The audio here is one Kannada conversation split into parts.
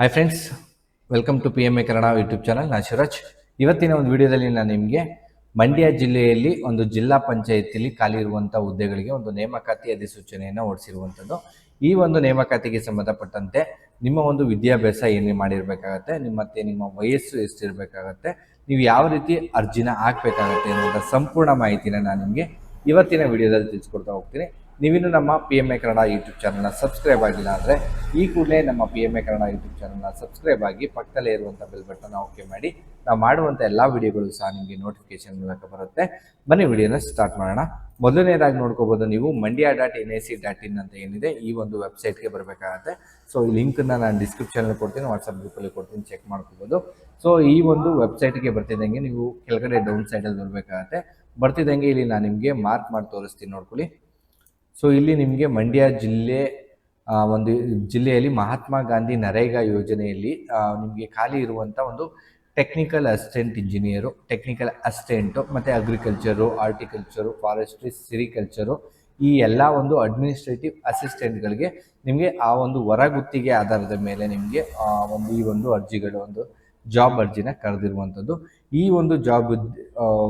Hi friends welcome to P M A Kannada YouTube channel ನಾನು ಶಿವರಾಜ್. ಇವತ್ತಿನ ಒಂದು ವಿಡಿಯೋದಲ್ಲಿ ನಾನು ನಿಮಗೆ ಮಂಡ್ಯ ಜಿಲ್ಲೆಯಲ್ಲಿ ಒಂದು ಜಿಲ್ಲಾ ಪಂಚಾಯತಿಯಲ್ಲಿ ಖಾಲಿ ಇರುವಂಥ ಹುದ್ದೆಗಳಿಗೆ ಒಂದು ನೇಮಕಾತಿ ಅಧಿಸೂಚನೆಯನ್ನು ಹೊರಡಿಸಿರುವಂಥದ್ದು ಈ ಒಂದು ನೇಮಕಾತಿಗೆ ಸಂಬಂಧಪಟ್ಟಂತೆ ನಿಮ್ಮ ಒಂದು ವಿದ್ಯಾಭ್ಯಾಸ ಏನು ಮಾಡಿರಬೇಕಾಗತ್ತೆ ನಿಮ್ಮ ಮತ್ತೆ ನಿಮ್ಮ ವಯಸ್ಸು ಎಷ್ಟಿರಬೇಕಾಗತ್ತೆ, ನೀವು ಯಾವ ರೀತಿ ಅರ್ಜಿನ ಹಾಕಬೇಕಾಗತ್ತೆ ಅನ್ನುವಂಥ ಸಂಪೂರ್ಣ ಮಾಹಿತಿನ ನಾನು ನಿಮಗೆ ಇವತ್ತಿನ ವಿಡಿಯೋದಲ್ಲಿ ತಿಳಿಸ್ಕೊಡ್ತಾ ಹೋಗ್ತೀನಿ. ನೀವಿನ್ನು ನಮ್ಮ P M A Kannada YouTube ಚಾನಲ್ನ ಸಬ್ಸ್ಕ್ರೈಬ್ ಆಗಿಲ್ಲ ಅಂದರೆ ಈ ಕೂಡಲೇ ನಮ್ಮ P M A Kannada YouTube ಚಾನಲ್ನ ಸಬ್ಸ್ಕ್ರೈಬ್ ಆಗಿ ಪಕ್ಕದಲ್ಲೇ ಇರುವಂಥ ಬೆಲ್ ಬಟನ್ ಓಕೆ ಮಾಡಿ. ನಾವು ಮಾಡುವಂಥ ಎಲ್ಲ ವಿಡಿಯೋಗಳು ಸಹ ನಿಮಗೆ ನೋಟಿಫಿಕೇಶನ್ ಮೂಲಕ ಬರುತ್ತೆ. ಬನ್ನಿ ವಿಡಿಯೋನ ಸ್ಟಾರ್ಟ್ ಮಾಡೋಣ. ಮೊದಲನೇದಾಗಿ ನೋಡ್ಕೋಬೋದು ನೀವು Mandya dot N I C dot in ಅಂತ ಏನಿದೆ ಈ ಒಂದು ವೆಬ್ಸೈಟ್ಗೆ ಬರಬೇಕಾಗತ್ತೆ. ಸೊ ಈ ಲಿಂಕನ್ನ ನಾನು ಡಿಸ್ಕ್ರಿಪ್ಷನಲ್ಲಿ ಕೊಡ್ತೀನಿ ವಾಟ್ಸಪ್ ಗ್ರೂಪಲ್ಲಿ ಕೊಡ್ತೀನಿ ಚೆಕ್ ಮಾಡ್ಕೋಬೋದು. ಸೊ ಈ ಒಂದು ವೆಬ್ಸೈಟ್ಗೆ ಬರ್ತಿದ್ದಂಗೆ ನೀವು ಕೆಳಗಡೆ ಡೌನ್ ಸೈಡಲ್ಲಿ ಬರಬೇಕಾಗತ್ತೆ. ಬರ್ತಿದ್ದಂಗೆ ಇಲ್ಲಿ ನಾನು ನಿಮಗೆ ಮಾರ್ಕ್ ಮಾಡಿ ತೋರಿಸ್ತೀನಿ, ನೋಡ್ಕೊಳ್ಳಿ. ಸೊ ಇಲ್ಲಿ ನಿಮಗೆ ಮಂಡ್ಯ ಜಿಲ್ಲೆ ಒಂದು ಜಿಲ್ಲೆಯಲ್ಲಿ ಮಹಾತ್ಮ ಗಾಂಧಿ ನರೇಗಾ ಯೋಜನೆಯಲ್ಲಿ ನಿಮಗೆ ಖಾಲಿ ಇರುವಂಥ ಒಂದು technical assistant engineer technical assistant ಮತ್ತು ಅಗ್ರಿಕಲ್ಚರು ಆರ್ಟಿಕಲ್ಚರು ಫಾರೆಸ್ಟ್ರಿ ಸಿರಿಕಲ್ಚರು ಈ ಎಲ್ಲ ಒಂದು ಅಡ್ಮಿನಿಸ್ಟ್ರೇಟಿವ್ ಅಸಿಸ್ಟೆಂಟ್ಗಳಿಗೆ ನಿಮಗೆ ಆ ಒಂದು ಹೊರಗುತ್ತಿಗೆ ಆಧಾರದ ಮೇಲೆ ನಿಮಗೆ ಒಂದು ಈ ಒಂದು ಅರ್ಜಿಗಳು ಒಂದು ಜಾಬ್ ಅರ್ಜಿನ ಕರೆದಿರುವಂಥದ್ದು ಈ ಒಂದು ಜಾಬ್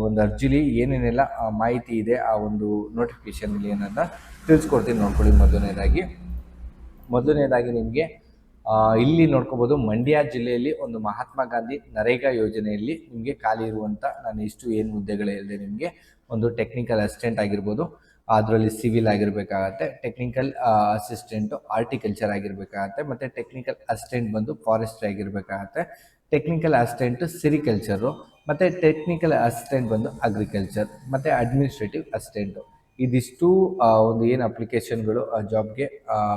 ಒಂದು ಅರ್ಜಿಲಿ ಏನೇನೆಲ್ಲ ಮಾಹಿತಿ ಇದೆ, ಆ ಒಂದು ನೋಟಿಫಿಕೇಶನಲ್ಲಿ ಏನನ್ನ ತಿಳಿಸ್ಕೊಡ್ತೀನಿ ನೋಡ್ಕೊಳ್ಳಿ. ಮೊದಲನೇದಾಗಿ ಮೊದಲನೇದಾಗಿ ನಿಮಗೆ ಇಲ್ಲಿ ನೋಡ್ಕೋಬೋದು ಮಂಡ್ಯ ಜಿಲ್ಲೆಯಲ್ಲಿ ಒಂದು ಮಹಾತ್ಮ ಗಾಂಧಿ ನರೇಗಾ ಯೋಜನೆಯಲ್ಲಿ ನಿಮಗೆ ಖಾಲಿ ಇರುವಂಥ ನಾನು ಇಷ್ಟು ಏನು ಹುದ್ದೆಗಳಿದೆ ನಿಮಗೆ, ಒಂದು ಟೆಕ್ನಿಕಲ್ ಅಸಿಸ್ಟೆಂಟ್ ಆಗಿರ್ಬೋದು, ಅದರಲ್ಲಿ ಸಿವಿಲ್ ಆಗಿರಬೇಕಾಗತ್ತೆ ಟೆಕ್ನಿಕಲ್ ಅಸಿಸ್ಟೆಂಟು ಆರ್ಟಿಕಲ್ಚರ್ ಆಗಿರಬೇಕಾಗತ್ತೆ, ಮತ್ತು ಟೆಕ್ನಿಕಲ್ ಅಸಿಸ್ಟೆಂಟ್ ಬಂದು ಫಾರೆಸ್ಟ್ರಿ ಆಗಿರಬೇಕಾಗತ್ತೆ. ಟೆಕ್ನಿಕಲ್ ಅಸಿಸ್ಟೆಂಟು ಸಿರಿಕಲ್ಚರು ಮತ್ತು ಟೆಕ್ನಿಕಲ್ ಅಸಿಸ್ಟೆಂಟ್ ಬಂದು ಅಗ್ರಿಕಲ್ಚರ್ ಮತ್ತು ಅಡ್ಮಿನಿಸ್ಟ್ರೇಟಿವ್ ಅಸಿಸ್ಟೆಂಟು ಇದಿಷ್ಟು ಒಂದು ಏನು ಅಪ್ಲಿಕೇಶನ್ಗಳು ಆ ಜಾಬ್ಗೆ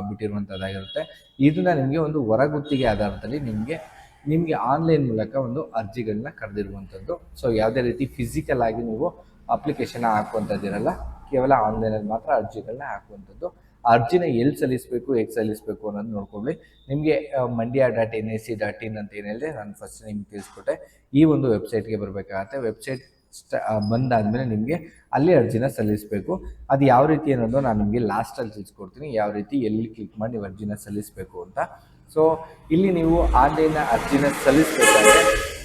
ಬಿಟ್ಟಿರುವಂಥದ್ದಾಗಿರುತ್ತೆ ಇದನ್ನ ನಿಮಗೆ ಒಂದು ಹೊರಗುತ್ತಿಗೆ ಆಧಾರದಲ್ಲಿ ನಿಮಗೆ ನಿಮಗೆ ಆನ್ಲೈನ್ ಮೂಲಕ ಒಂದು ಅರ್ಜಿಗಳನ್ನ ಕರೆದಿರುವಂಥದ್ದು ಸೊ ಯಾವುದೇ ರೀತಿ ಫಿಸಿಕಲ್ ಆಗಿ ನೀವು ಅಪ್ಲಿಕೇಶನ್ ಹಾಕುವಂಥದ್ದಿರಲ್ಲ ಕೇವಲ ಆನ್ಲೈನಲ್ಲಿ ಮಾತ್ರ ಅರ್ಜಿಗಳನ್ನ ಹಾಕುವಂಥದ್ದು ಅರ್ಜಿನ ಎಲ್ಲಿ ಸಲ್ಲಿಸಬೇಕು, ಹೇಗೆ ಸಲ್ಲಿಸಬೇಕು ಅನ್ನೋದು ನೋಡ್ಕೊಳ್ಳಿ. ನಿಮಗೆ Mandya dot N I C dot in ಅಂತ ಏನಿದೆ, ನಾನು ಫಸ್ಟ್ ನಿಮ್ಗೆ ತಿಳಿಸ್ಕೊಟ್ಟೆ. ಈ ಒಂದು ವೆಬ್ಸೈಟ್ಗೆ ಬರಬೇಕಾಗತ್ತೆ. ವೆಬ್ಸೈಟ್ ಸ್ಟ ಬಂದಾದಮೇಲೆ ನಿಮಗೆ ಅಲ್ಲಿ ಅರ್ಜಿನ ಸಲ್ಲಿಸಬೇಕು. ಅದು ಯಾವ ರೀತಿ ಅನ್ನೋದು ನಾನು ನಿಮಗೆ ಲಾಸ್ಟಲ್ಲಿ ತಿಳಿಸ್ಕೊಡ್ತೀನಿ. ಯಾವ ರೀತಿ ಎಲ್ಲಿ ಕ್ಲಿಕ್ ಮಾಡಿ ನೀವು ಅರ್ಜಿನ ಸಲ್ಲಿಸಬೇಕು ಅಂತ. ಸೊ ಇಲ್ಲಿ ನೀವು ಆನ್ಲೈನ್ ಅರ್ಜಿನ ಸಲ್ಲಿಸಬೇಕಾದ್ರೆ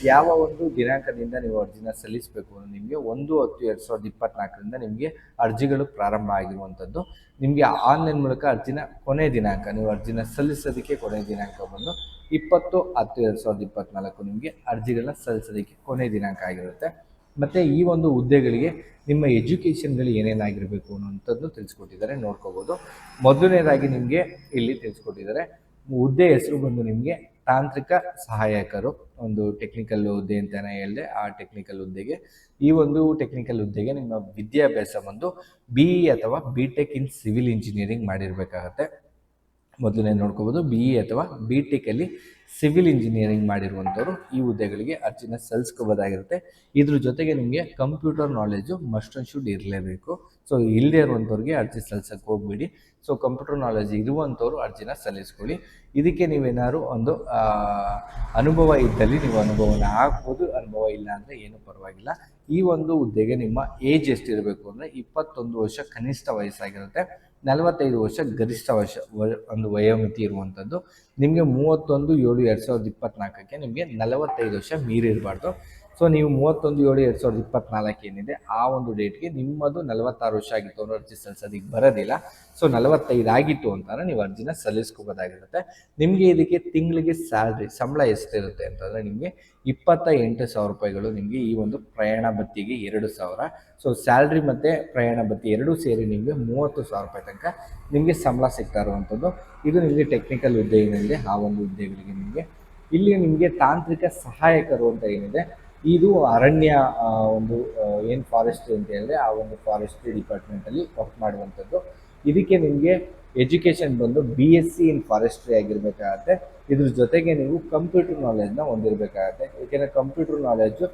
ಯಾವ ಒಂದು ದಿನಾಂಕದಿಂದ ನೀವು ಅರ್ಜಿನ ಸಲ್ಲಿಸಬೇಕು ನಿಮಗೆ ಒಂದು ಹತ್ತು ಎರಡು ಸಾವಿರದ ಇಪ್ಪತ್ನಾಲ್ಕರಿಂದ ನಿಮಗೆ ಅರ್ಜಿಗಳು ಪ್ರಾರಂಭ ಆಗಿರುವಂಥದ್ದು. ನಿಮಗೆ ಆನ್ಲೈನ್ ಮೂಲಕ ಅರ್ಜಿನ ಕೊನೆ ದಿನಾಂಕ, ನೀವು ಅರ್ಜಿನ ಸಲ್ಲಿಸೋದಕ್ಕೆ ಕೊನೆ ದಿನಾಂಕ ಬಂದು ಇಪ್ಪತ್ತು ಹತ್ತು ಎರಡು ಸಾವಿರದ ಇಪ್ಪತ್ನಾಲ್ಕು ನಿಮಗೆ ಅರ್ಜಿಗಳನ್ನ ಸಲ್ಲಿಸೋದಕ್ಕೆ ಕೊನೆ ದಿನಾಂಕ ಆಗಿರುತ್ತೆ. ಮತ್ತು ಈ ಒಂದು ಹುದ್ದೆಗಳಿಗೆ ನಿಮ್ಮ ಎಜುಕೇಷನ್ಗಳು ಏನೇನಾಗಿರಬೇಕು ಅನ್ನೋಂಥದ್ದು ತಿಳಿಸ್ಕೊಟ್ಟಿದ್ದಾರೆ, ನೋಡ್ಕೋಬೋದು. ಮೊದಲನೇದಾಗಿ ನಿಮಗೆ ಇಲ್ಲಿ ತಿಳಿಸ್ಕೊಟ್ಟಿದ್ದಾರೆ, ಹುದ್ದೆ ಹೆಸರು ಬಂದು ನಿಮಗೆ ತಾಂತ್ರಿಕ ಸಹಾಯಕರು, ಒಂದು ಟೆಕ್ನಿಕಲ್ ಹುದ್ದೆ ಅಂತಲೇ ಹೇಳಿದೆ, ಆ ಟೆಕ್ನಿಕಲ್ ಹುದ್ದೆಗೆ, ಈ ಒಂದು ಟೆಕ್ನಿಕಲ್ ಹುದ್ದೆಗೆ ನಿಮ್ಮ ವಿದ್ಯಾಭ್ಯಾಸ ಬಂದು ಬಿ ಇ ಅಥವಾ B tech in civil engineering ಮಾಡಿರಬೇಕಾಗತ್ತೆ. ಮೊದಲನೇ ನೋಡ್ಕೋಬೋದು ಬಿ ಇ ಅಥವಾ ಬಿ ಟೆಕಲ್ಲಿ ಸಿವಿಲ್ ಇಂಜಿನಿಯರಿಂಗ್ ಮಾಡಿರುವಂಥವ್ರು ಈ ಹುದ್ದೆಗಳಿಗೆ ಅರ್ಜಿನ ಸಲ್ಲಿಸ್ಕೋಬೋದಾಗಿರುತ್ತೆ. ಇದ್ರ ಜೊತೆಗೆ ನಿಮಗೆ computer knowledge must and should ಇರಲೇಬೇಕು. ಸೊ ಇಲ್ಲದೆ ಇರುವಂಥವ್ರಿಗೆ ಅರ್ಜಿ ಸಲ್ಲಿಸೋಕ್ಕೆ ಹೋಗ್ಬೇಡಿ. ಸೊ ಕಂಪ್ಯೂಟರ್ ನಾಲೆಜ್ ಇರುವಂಥವ್ರು ಅರ್ಜಿನ ಸಲ್ಲಿಸ್ಕೊಳ್ಳಿ. ಇದಕ್ಕೆ ನೀವೇನಾದ್ರು ಒಂದು ಅನುಭವ ಇದ್ದಲ್ಲಿ ನೀವು ಅನುಭವನ ಹಾಕ್ಬೋದು, ಅನುಭವ ಇಲ್ಲ ಅಂದರೆ ಏನೂ ಪರವಾಗಿಲ್ಲ. ಈ ಒಂದು ಹುದ್ದೆಗೆ ನಿಮ್ಮ ಏಜ್ ಎಷ್ಟಿರಬೇಕು ಅಂದರೆ ಇಪ್ಪತ್ತೊಂದು ವರ್ಷ ಕನಿಷ್ಠ ವಯಸ್ಸಾಗಿರುತ್ತೆ. ನಲವತ್ತೈದು ವರ್ಷ ಗರಿಷ್ಠ ವರ್ಷ ಒಂದು ವಯೋಮಿತಿ ಇರುವಂಥದ್ದು ನಿಮಗೆ ಮೂವತ್ತೊಂದು ಏಳು ಎರಡು ಸಾವಿರದ ಇಪ್ಪತ್ನಾಲ್ಕಕ್ಕೆ ನಿಮಗೆ ನಲವತ್ತೈದು ವರ್ಷ ಮೀರಿರಬಾರ್ದು. ಸೊ ನೀವು ಮೂವತ್ತೊಂದು ಏಳು ಎರಡು ಸಾವಿರದ ಇಪ್ಪತ್ನಾಲ್ಕು ಏನಿದೆ, ಆ ಒಂದು ಡೇಟ್ಗೆ ನಿಮ್ಮದು ನಲವತ್ತಾರು ವರ್ಷ ಆಗಿತ್ತು. ಅನ್ನೋ ಅರ್ಜಿ ಸಲ್ಲಿಸೋದಕ್ಕೆ ಬರೋದಿಲ್ಲ. ಸೊ ನಲವತ್ತೈದು ಆಗಿತ್ತು ನೀವು ಅರ್ಜಿನ ಸಲ್ಲಿಸ್ಕೋಬೋದಾಗಿರುತ್ತೆ. ನಿಮಗೆ ಇದಕ್ಕೆ ತಿಂಗಳಿಗೆ ಸ್ಯಾಲ್ರಿ, ಸಂಬಳ ಎಷ್ಟಿರುತ್ತೆ ಅಂತಂದರೆ ನಿಮಗೆ ಇಪ್ಪತ್ತ ಎಂಟು ಸಾವಿರ ರೂಪಾಯಿಗಳು ನಿಮಗೆ ಈ ಒಂದು ಪ್ರಯಾಣ ಬತ್ತಿಗೆ ಎರಡು ಸಾವಿರ. ಸೊ ಸ್ಯಾಲ್ರಿ ಮತ್ತು ಪ್ರಯಾಣ ಬತ್ತಿ ಎರಡೂ ಸೇರಿ ನಿಮಗೆ ಮೂವತ್ತು ಸಾವಿರ ರೂಪಾಯಿ ತನಕ ನಿಮಗೆ ಸಂಬಳ ಸಿಗ್ತಾ ಇರುವಂಥದ್ದು. ಇದು ನಿಮಗೆ ಟೆಕ್ನಿಕಲ್ ಹುದ್ದೆ ಏನಿದೆ ಆ ಒಂದು ಹುದ್ದೆಗಳಿಗೆ ನಿಮಗೆ. ಇಲ್ಲಿ ನಿಮಗೆ ತಾಂತ್ರಿಕ ಸಹಾಯಕರು ಅಂತ ಏನಿದೆ ಇದು ಅರಣ್ಯ ಒಂದು ಏನು ಫಾರೆಸ್ಟ್ರಿ ಅಂತ ಹೇಳಿದ್ರೆ ಆ ಒಂದು ಫಾರೆಸ್ಟ್ರಿ ಡಿಪಾರ್ಟ್ಮೆಂಟಲ್ಲಿ ವರ್ಕ್ ಮಾಡುವಂಥದ್ದು. ಇದಕ್ಕೆ ನಿಮಗೆ ಎಜುಕೇಷನ್ ಬಂದು B S C in forestry ಆಗಿರಬೇಕಾಗತ್ತೆ. ಇದ್ರ ಜೊತೆಗೆ ನೀವು ಕಂಪ್ಯೂಟರ್ ನಾಲೆಜ್ನ ಹೊಂದಿರಬೇಕಾಗತ್ತೆ. ಏಕೆಂದರೆ ಕಂಪ್ಯೂಟರ್ ನಾಲೆಜು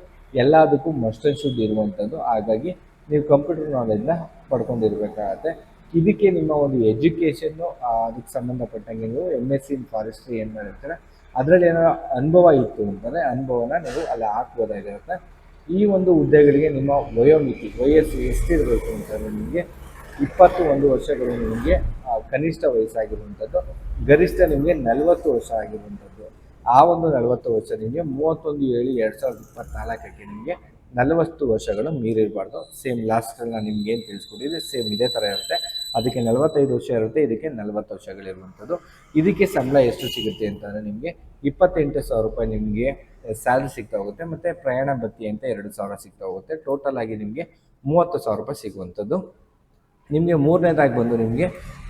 ಎಲ್ಲದಕ್ಕೂ ಮಸ್ಟ್ ಆ್ಯಂಡ್ ಶುಡ್ ಇರುವಂಥದ್ದು. ಹಾಗಾಗಿ ನೀವು ಕಂಪ್ಯೂಟರ್ ನಾಲೆಜ್ನ ಪಡ್ಕೊಂಡಿರ್ಬೇಕಾಗತ್ತೆ. ಇದಕ್ಕೆ ನಿಮ್ಮ ಒಂದು ಎಜುಕೇಷನ್ನು ಅದಕ್ಕೆ ಸಂಬಂಧಪಟ್ಟಂಗೆ ನೀವು M S C in forestry ಏನು ಮಾಡಿರ್ತಾರೆ ಅದರಲ್ಲಿ ಏನೋ ಅನುಭವ ಇತ್ತು ಅಂತಂದರೆ ಅನುಭವನ ನೀವು ಅಲ್ಲಿ ಹಾಕ್ಬೋದಾಗಿರುತ್ತೆ ಈ ಒಂದು ಹುದ್ದೆಗಳಿಗೆ ನಿಮ್ಮ ವಯೋಮಿತಿ, ವಯಸ್ಸು ಎಷ್ಟಿರಬೇಕು ಅಂತಂದರೆ ನಿಮಗೆ ಇಪ್ಪತ್ತು ಒಂದು ವರ್ಷಗಳು ನಿಮಗೆ ಕನಿಷ್ಠ ವಯಸ್ಸಾಗಿರುವಂಥದ್ದು, ಗರಿಷ್ಠ ನಿಮಗೆ ನಲವತ್ತು ವರ್ಷ ಆಗಿರುವಂಥದ್ದು. ಆ ಒಂದು ನಲವತ್ತು ವರ್ಷ ನಿಮಗೆ ಮೂವತ್ತೊಂದು ಏಳು ಎರಡು ಸಾವಿರದ ಇಪ್ಪತ್ತ್ನಾಲ್ಕಕ್ಕೆ ನಿಮಗೆ ನಲವತ್ತು ವರ್ಷಗಳು ಮೀರಿರಬಾರ್ದು. ಸೇಮ್ ಲಾಸ್ಟಲ್ಲಿ ನಾನು ನಿಮ್ಗೆ ಏನು ತಿಳಿಸ್ಕೊಟ್ಟಿದ್ದೆ ಸೇಮ್ ಇದೇ ಥರ ಇರುತ್ತೆ. ಅದಕ್ಕೆ ನಲವತ್ತೈದು ವರ್ಷ ಇರುತ್ತೆ, ಇದಕ್ಕೆ ನಲವತ್ತು ವರ್ಷಗಳಿರುವಂಥದ್ದು. ಇದಕ್ಕೆ ಸಂಬಳ ಎಷ್ಟು ಸಿಗುತ್ತೆ ಅಂತಂದರೆ ನಿಮಗೆ ಇಪ್ಪತ್ತೆಂಟು ಸಾವಿರ ರೂಪಾಯಿ ನಿಮಗೆ ಸ್ಯಾಲ್ರಿ ಸಿಗ್ತಾ ಹೋಗುತ್ತೆ, ಮತ್ತು ಪ್ರಯಾಣ ಬತ್ತಿ ಅಂತ ಎರಡು ಸಾವಿರ ಸಿಗ್ತಾ ಹೋಗುತ್ತೆ. ಟೋಟಲ್ ಆಗಿ ನಿಮಗೆ ಮೂವತ್ತು ಸಾವಿರ ರೂಪಾಯಿ ಸಿಗುವಂಥದ್ದು. ನಿಮಗೆ ಮೂರನೇದಾಗಿ ಬಂದು ನಿಮಗೆ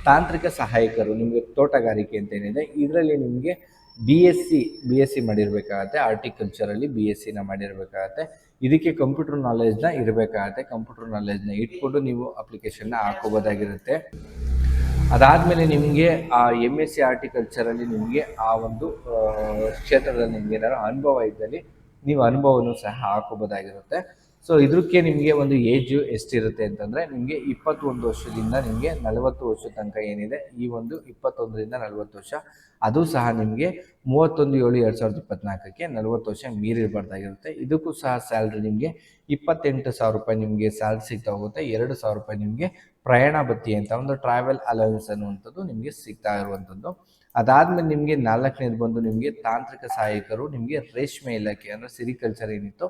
ತಾಂತ್ರಿಕ ಸಹಾಯಕರು, ನಿಮಗೆ ತೋಟಗಾರಿಕೆ ಅಂತ ಏನಿದೆ, ಇದರಲ್ಲಿ ನಿಮಗೆ B S C B S C ಮಾಡಿರಬೇಕಾಗತ್ತೆ. ಆರ್ಟಿಕಲ್ಚರಲ್ಲಿ ಬಿ ಎಸ್ ಸಿನ ಮಾಡಿರಬೇಕಾಗತ್ತೆ. ಇದಕ್ಕೆ ಕಂಪ್ಯೂಟರ್ ನಾಲೆಜ್ನ ಇರಬೇಕಾಗತ್ತೆ. ಕಂಪ್ಯೂಟರ್ ನಾಲೆಜ್ನ ಇಟ್ಕೊಂಡು ನೀವು ಅಪ್ಲಿಕೇಶನ್ನ ಹಾಕೋಬೋದಾಗಿರುತ್ತೆ. ಅದಾದಮೇಲೆ ನಿಮಗೆ ಆ ಎಂ ಎಸ್ ಸಿ ಆರ್ಟಿಕಲ್ಚರಲ್ಲಿ ನಿಮಗೆ ಆ ಒಂದು ಕ್ಷೇತ್ರದಲ್ಲಿ ನಿಮ್ಗೆ ಏನಾದ್ರು ಅನುಭವ ಇದ್ದಲ್ಲಿ ನೀವು ಅನುಭವನೂ ಸಹ ಹಾಕೋಬೋದಾಗಿರುತ್ತೆ. ಸೊ ಇದಕ್ಕೆ ನಿಮಗೆ ಒಂದು ಏಜು ಎಷ್ಟಿರುತ್ತೆ ಅಂತಂದರೆ ನಿಮಗೆ ಇಪ್ಪತ್ತೊಂದು ವರ್ಷದಿಂದ ನಿಮಗೆ ನಲವತ್ತು ವರ್ಷ ತನಕ ಏನಿದೆ, ಈ ಒಂದು ಇಪ್ಪತ್ತೊಂದರಿಂದ ನಲವತ್ತು ವರ್ಷ. ಅದು ಸಹ ನಿಮಗೆ ಮೂವತ್ತೊಂದು ಏಳು ಎರಡು ಸಾವಿರದ ಇಪ್ಪತ್ನಾಲ್ಕಕ್ಕೆ ನಲವತ್ತು ವರ್ಷ ಮೀರಿರಬಾರ್ದಾಗಿರುತ್ತೆ. ಇದಕ್ಕೂ ಸಹ ಸ್ಯಾಲ್ರಿ ನಿಮಗೆ ಇಪ್ಪತ್ತೆಂಟು ಸಾವಿರ ರೂಪಾಯಿ ನಿಮಗೆ ಸ್ಯಾಲ್ರಿ ಸಿಗ್ತಾ ಹೋಗುತ್ತೆ. ಎರಡು ಸಾವಿರ ರೂಪಾಯಿ ನಿಮಗೆ ಪ್ರಯಾಣ ಬತ್ತಿ ಅಂತ ಒಂದು ಟ್ರಾವೆಲ್ ಅಲವೆನ್ಸ್ ಅನ್ನುವಂಥದ್ದು ನಿಮಗೆ ಸಿಗ್ತಾ ಇರುವಂಥದ್ದು. ಅದಾದಮೇಲೆ ನಿಮಗೆ ನಾಲ್ಕನೇದು ಬಂದು ನಿಮಗೆ ತಾಂತ್ರಿಕ ಸಹಾಯಕರು, ನಿಮಗೆ ರೇಷ್ಮೆ ಇಲಾಖೆ ಅಂದರೆ ಸಿರಿಕಲ್ಚರ್ ಏನಿತ್ತು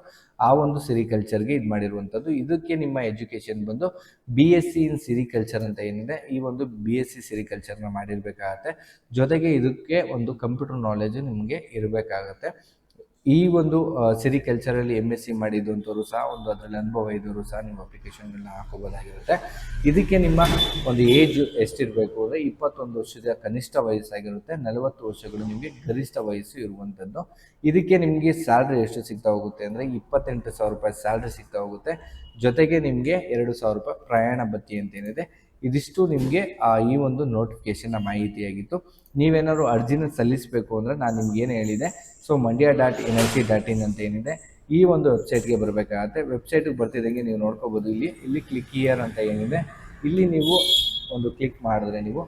ಆ ಒಂದು ಸಿರಿಕಲ್ಚರ್ಗೆ ಇದು ಮಾಡಿರುವಂಥದ್ದು. ಇದಕ್ಕೆ ನಿಮ್ಮ ಎಜುಕೇಷನ್ ಬಂದು B S C in sericulture ಅಂತ ಏನಿದೆ, ಈ ಒಂದು ಬಿ ಎಸ್ ಸಿ ಸಿರಿಕಲ್ಚರ್ನ ಮಾಡಿರಬೇಕಾಗತ್ತೆ. ಜೊತೆಗೆ ಇದಕ್ಕೆ ಒಂದು ಕಂಪ್ಯೂಟರ್ ನಾಲೆಜು ನಿಮಗೆ ಇರಬೇಕಾಗತ್ತೆ. ಈ ಒಂದು ಸಿರಿಕಲ್ಚರಲ್ಲಿ ಎಂ ಎಸ್ ಸಿ ಮಾಡಿದಂಥವ್ರು ಸಹ ಒಂದು ಅದರಲ್ಲಿ ಅನುಭವ ಇದ್ದವರು ಸಹ ನಿಮ್ಮ ಅಪ್ಲಿಕೇಶನ್ಗಳನ್ನ ಹಾಕೋಬೋದಾಗಿರುತ್ತೆ ಇದಕ್ಕೆ ನಿಮ್ಮ ಒಂದು ಏಜ್ ಎಷ್ಟಿರಬೇಕು ಅಂದರೆ ಇಪ್ಪತ್ತೊಂದು ವರ್ಷದ ಕನಿಷ್ಠ ವಯಸ್ಸಾಗಿರುತ್ತೆ. ನಲವತ್ತು ವರ್ಷಗಳು ನಿಮಗೆ ಗರಿಷ್ಠ ವಯಸ್ಸು ಇರುವಂಥದ್ದು. ಇದಕ್ಕೆ ನಿಮಗೆ ಸ್ಯಾಲ್ರಿ ಎಷ್ಟು ಸಿಗ್ತಾ ಹೋಗುತ್ತೆ ಅಂದರೆ ಇಪ್ಪತ್ತೆಂಟು ಸಾವಿರ ರೂಪಾಯಿ ಸ್ಯಾಲ್ರಿ ಸಿಗ್ತಾ ಹೋಗುತ್ತೆ. ಜೊತೆಗೆ ನಿಮಗೆ ಎರಡು ಸಾವಿರ ರೂಪಾಯಿ ಪ್ರಯಾಣ ಭತ್ಯೆ ಅಂತ ಏನಿದೆ ಇದಿಷ್ಟು ನಿಮಗೆ ಈ ಒಂದು ನೋಟಿಫಿಕೇಶನ್ನ ಮಾಹಿತಿಯಾಗಿತ್ತು. ನೀವೇನಾದ್ರು ಅರ್ಜಿನ ಸಲ್ಲಿಸಬೇಕು ಅಂದರೆ ನಾನು ನಿಮ್ಗೆ ಏನು ಹೇಳಿದೆ so Mandya dot N I C dot in ಅಂತ ಏನಿದೆ, ಈ ಒಂದು ವೆಬ್ಸೈಟ್ಗೆ ಬರಬೇಕಾಗತ್ತೆ. ವೆಬ್ಸೈಟಿಗೆ ಬರ್ತಿದ್ದಂಗೆ ನೀವು ನೋಡ್ಕೋಬೋದು. ಇಲ್ಲಿ ಇಲ್ಲಿ ಕ್ಲಿಕ್ ಇಯರ್ ಅಂತ ಏನಿದೆ, ಇಲ್ಲಿ ನೀವು ಒಂದು ಕ್ಲಿಕ್ ಮಾಡಿದ್ರೆ ನೀವು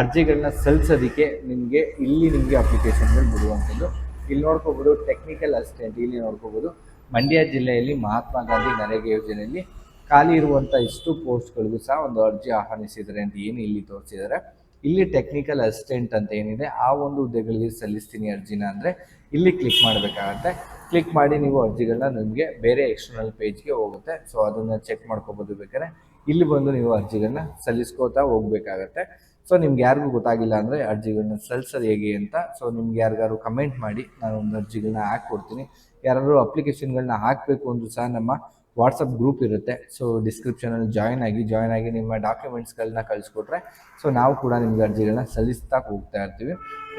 ಅರ್ಜಿಗಳನ್ನ ಸಲ್ಲಿಸೋದಕ್ಕೆ ನಿಮಗೆ ಇಲ್ಲಿ ನಿಮಗೆ ಅಪ್ಲಿಕೇಶನ್ಗಳು ಬಿಡುವಂಥದ್ದು ಇಲ್ಲಿ ನೋಡ್ಕೋಬೋದು ಟೆಕ್ನಿಕಲ್ ಅಸಿಸ್ಟೆಂಟ್ ಇಲ್ಲಿ ನೋಡ್ಕೋಬೋದು. ಮಂಡ್ಯ ಜಿಲ್ಲೆಯಲ್ಲಿ ಮಹಾತ್ಮ ಗಾಂಧಿ ನರೇಗಾ ಯೋಜನೆಯಲ್ಲಿ ಖಾಲಿ ಇರುವಂಥ ಇಷ್ಟು ಪೋಸ್ಟ್ಗಳಿಗೂ ಸಹ ಒಂದು ಅರ್ಜಿ ಆಹ್ವಾನಿಸಿದ್ದಾರೆ ಅಂತ ಏನು ಇಲ್ಲಿ ತೋರಿಸಿದ್ದಾರೆ. ಇಲ್ಲಿ ಟೆಕ್ನಿಕಲ್ ಅಸಿಸ್ಟೆಂಟ್ ಅಂತ ಏನಿದೆ, ಆ ಒಂದು ಹುದ್ದೆಗಳಿಗೆ ಸಲ್ಲಿಸ್ತೀನಿ ಅರ್ಜಿನ ಅಂದರೆ ಇಲ್ಲಿ ಕ್ಲಿಕ್ ಮಾಡಬೇಕಾಗತ್ತೆ. ಕ್ಲಿಕ್ ಮಾಡಿ ನೀವು ಅರ್ಜಿಗಳನ್ನ ನಿಮಗೆ ಬೇರೆ ಎಕ್ಸ್ಟರ್ನಲ್ ಪೇಜ್ಗೆ ಹೋಗುತ್ತೆ. ಸೊ ಅದನ್ನು ಚೆಕ್ ಮಾಡ್ಕೋಬೋದು ಬೇಕಾದ್ರೆ. ಇಲ್ಲಿ ಬಂದು ನೀವು ಅರ್ಜಿಗಳನ್ನ ಸಲ್ಲಿಸ್ಕೋತಾ ಹೋಗ್ಬೇಕಾಗತ್ತೆ. ಸೊ ನಿಮ್ಗೆ ಯಾರಿಗೂ ಗೊತ್ತಾಗಿಲ್ಲ ಅಂದರೆ ಅರ್ಜಿಗಳನ್ನ ಸಲ್ಲಿಸೋದು ಹೇಗೆ ಅಂತ ಸೊ ನಿಮ್ಗೆ ಯಾರಿಗಾರು ಕಮೆಂಟ್ ಮಾಡಿ ನಾನು ಒಂದು ಅರ್ಜಿಗಳನ್ನ ಹಾಕ್ಕೊಡ್ತೀನಿ. ಯಾರಾದ್ರು ಅಪ್ಲಿಕೇಶನ್ಗಳನ್ನ ಹಾಕಬೇಕು ಅಂದ್ರೂ ಸಹ ನಮ್ಮ ವಾಟ್ಸಪ್ ಗ್ರೂಪ್ ಇರುತ್ತೆ. ಸೊ ಡಿಸ್ಕ್ರಿಪ್ಷನಲ್ಲಿ ಜಾಯ್ನ್ ಆಗಿ ಜಾಯ್ನ್ ಆಗಿ ನಿಮ್ಮ ಡಾಕ್ಯುಮೆಂಟ್ಸ್ಗಳನ್ನ ಕಳಿಸ್ಕೊಟ್ರೆ ಸೊ ನಾವು ಕೂಡ ನಿಮ್ಗೆ ಅರ್ಜಿಗಳನ್ನ ಸಲ್ಲಿಸ್ತಾ ಹೋಗ್ತಾ ಇರ್ತೀವಿ.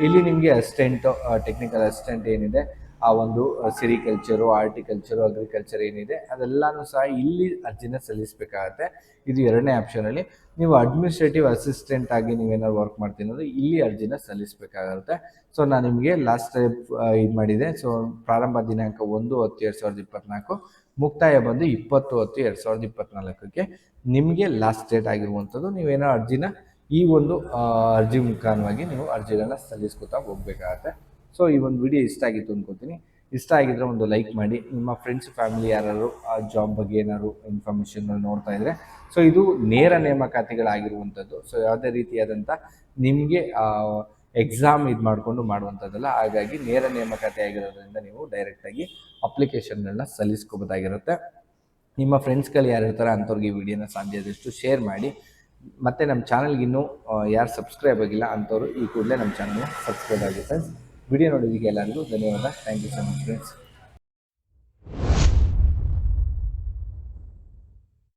ಇಲ್ಲಿ ನಿಮಗೆ ಅಸಿಸ್ಟೆಂಟು ಟೆಕ್ನಿಕಲ್ ಅಸಿಸ್ಟೆಂಟ್ ಏನಿದೆ, ಆ ಒಂದು ಸಿರಿಕಲ್ಚರು ಆರ್ಟಿಕಲ್ಚರು ಅಗ್ರಿಕಲ್ಚರ್ ಏನಿದೆ, ಅದೆಲ್ಲನೂ ಸಹ ಇಲ್ಲಿ ಅರ್ಜಿನ ಸಲ್ಲಿಸಬೇಕಾಗತ್ತೆ. ಇದು ಎರಡನೇ ಆಪ್ಷನಲ್ಲಿ ನೀವು ಅಡ್ಮಿನಿಸ್ಟ್ರೇಟಿವ್ ಅಸಿಸ್ಟೆಂಟ್ ಆಗಿ ನೀವೇನಾದ್ರು ವರ್ಕ್ ಮಾಡ್ತೀನಿ ಅಂದರೆ ಇಲ್ಲಿ ಅರ್ಜಿನ ಸಲ್ಲಿಸಬೇಕಾಗುತ್ತೆ. ಸೊ ನಾನು ನಿಮಗೆ ಲಾಸ್ಟ್ ಇದು ಮಾಡಿದೆ. ಸೊ ಪ್ರಾರಂಭ ದಿನಾಂಕ ಒಂದು ಹತ್ತು ಎರಡು ಸಾವಿರದ ಇಪ್ಪತ್ನಾಲ್ಕು. ಮುಕ್ತಾಯ ಬಂದು ಇಪ್ಪತ್ತು ಹತ್ತು ಎರಡು ಸಾವಿರದ ಇಪ್ಪತ್ನಾಲ್ಕಕ್ಕೆ ನಿಮಗೆ ಲಾಸ್ಟ್ ಡೇಟ್ ಆಗಿರುವಂಥದ್ದು. ನೀವೇನೋ ಅರ್ಜಿನ ಈ ಒಂದು ಅರ್ಜಿ ಮುಖಾಂತವಾಗಿ ನೀವು ಅರ್ಜಿಗಳನ್ನ ಸಲ್ಲಿಸ್ಕೊತಾ ಹೋಗ್ಬೇಕಾಗತ್ತೆ. ಸೊ ಈ ಒಂದು ವಿಡಿಯೋ ಇಷ್ಟ ಆಗಿತ್ತು ಅಂದ್ಕೋತೀನಿ ಇಷ್ಟ ಆಗಿದ್ರೆ ಒಂದು ಲೈಕ್ ಮಾಡಿ. ನಿಮ್ಮ ಫ್ರೆಂಡ್ಸ್ ಫ್ಯಾಮಿಲಿ ಯಾರು ಆ ಜಾಬ್ ಬಗ್ಗೆ ಏನಾದ್ರು ಇನ್ಫಾರ್ಮೇಷನ್ ನೋಡ್ತಾ ಇದ್ರೆ. ಸೊ ಇದು ನೇರ ನೇಮಕಾತಿಗಳಾಗಿರುವಂಥದ್ದು. ಸೊ ಯಾವುದೇ ರೀತಿಯಾದಂಥ ನಿಮಗೆ ಎಕ್ಸಾಮ್ ಇದು ಮಾಡಿಕೊಂಡು ಮಾಡುವಂಥದ್ದಲ್ಲ. ಹಾಗಾಗಿ ನೇರ ನೇಮಕಾತಿ ಆಗಿರೋದ್ರಿಂದ ನೀವು ಡೈರೆಕ್ಟಾಗಿ ಅಪ್ಲಿಕೇಶನ್ಗಳನ್ನ ಸಲ್ಲಿಸ್ಕೋಬೋದಾಗಿರುತ್ತೆ. ನಿಮ್ಮ ಫ್ರೆಂಡ್ಸ್ಗಳು ಯಾರು ಇರ್ತಾರೆ ಅಂಥವ್ರಿಗೆ ಈ ವಿಡಿಯೋನ ಸಾಧ್ಯ ಆದಷ್ಟು ಶೇರ್ ಮಾಡಿ. ಮತ್ತು ನಮ್ಮ ಚಾನಲ್ಗೆ ಇನ್ನೂ ಯಾರು ಸಬ್ಸ್ಕ್ರೈಬ್ ಆಗಿಲ್ಲ ಅಂಥವ್ರು ಈ ಕೂಡಲೇ ನಮ್ಮ ಚಾನಲ್ನ ಸಬ್ಸ್ಕ್ರೈಬ್ ಆಗುತ್ತೆ ವಿಡಿಯೋ ನೋಡೋದಕ್ಕೆ ಎಲ್ಲರಿಗೂ ಧನ್ಯವಾದ. Thank you so much friends